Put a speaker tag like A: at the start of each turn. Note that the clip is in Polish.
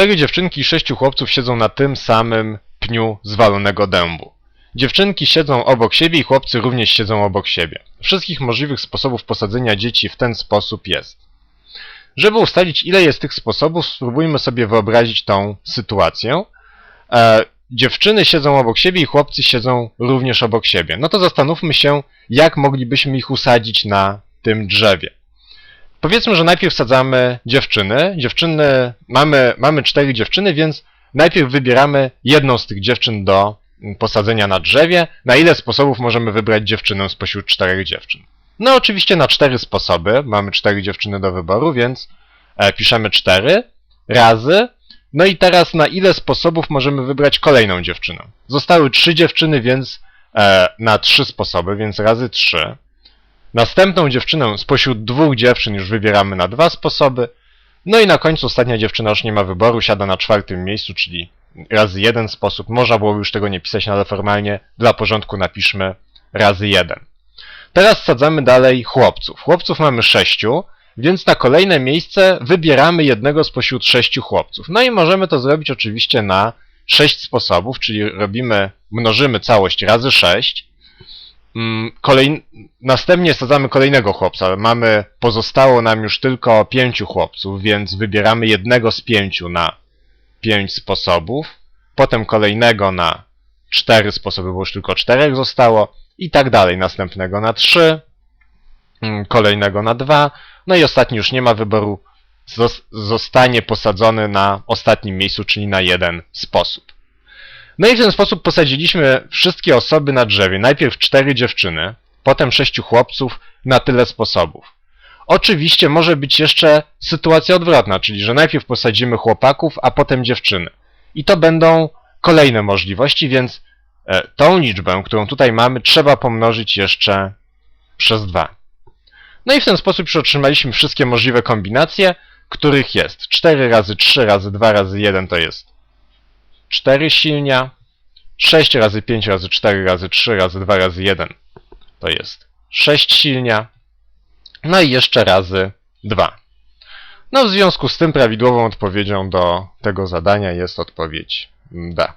A: Cztery dziewczynki i sześciu chłopców siedzą na tym samym pniu zwalonego dębu. Dziewczynki siedzą obok siebie i chłopcy również siedzą obok siebie. Wszystkich możliwych sposobów posadzenia dzieci w ten sposób jest. Żeby ustalić ile jest tych sposobów, spróbujmy sobie wyobrazić tą sytuację. E, dziewczyny siedzą obok siebie i chłopcy siedzą również obok siebie. No to zastanówmy się, jak moglibyśmy ich usadzić na tym drzewie. Powiedzmy, że najpierw sadzamy dziewczyny. Dziewczyny, mamy, mamy cztery dziewczyny, więc najpierw wybieramy jedną z tych dziewczyn do posadzenia na drzewie. Na ile sposobów możemy wybrać dziewczynę spośród czterech dziewczyn? No oczywiście na cztery sposoby. Mamy cztery dziewczyny do wyboru, więc e, piszemy cztery razy. No i teraz na ile sposobów możemy wybrać kolejną dziewczynę? Zostały trzy dziewczyny, więc e, na trzy sposoby, więc razy trzy. Następną dziewczynę spośród dwóch dziewczyn już wybieramy na dwa sposoby. No i na końcu ostatnia dziewczyna już nie ma wyboru, siada na czwartym miejscu, czyli razy jeden sposób. Można było już tego nie pisać, no ale formalnie dla porządku napiszmy razy jeden. Teraz sadzamy dalej chłopców. Chłopców mamy sześciu, więc na kolejne miejsce wybieramy jednego spośród sześciu chłopców. No i możemy to zrobić oczywiście na sześć sposobów, czyli robimy, mnożymy całość razy sześć. Mm, Kolej... Następnie sadzamy kolejnego chłopca, mamy, pozostało nam już tylko pięciu chłopców, więc wybieramy jednego z pięciu na pięć sposobów, potem kolejnego na cztery sposoby, bo już tylko czterech zostało, i tak dalej. Następnego na trzy, mm, kolejnego na dwa, no i ostatni już nie ma wyboru, zos- zostanie posadzony na ostatnim miejscu, czyli na jeden sposób. No i w ten sposób posadziliśmy wszystkie osoby na drzewie. Najpierw cztery dziewczyny, potem sześciu chłopców na tyle sposobów. Oczywiście może być jeszcze sytuacja odwrotna, czyli że najpierw posadzimy chłopaków, a potem dziewczyny. I to będą kolejne możliwości, więc e, tą liczbę, którą tutaj mamy, trzeba pomnożyć jeszcze przez dwa. No i w ten sposób już otrzymaliśmy wszystkie możliwe kombinacje, których jest 4 razy 3 razy 2 razy 1 to jest 4 silnia, 6 razy 5 razy 4 razy 3 razy 2 razy 1 to jest 6 silnia, no i jeszcze razy 2. No w związku z tym prawidłową odpowiedzią do tego zadania jest odpowiedź D.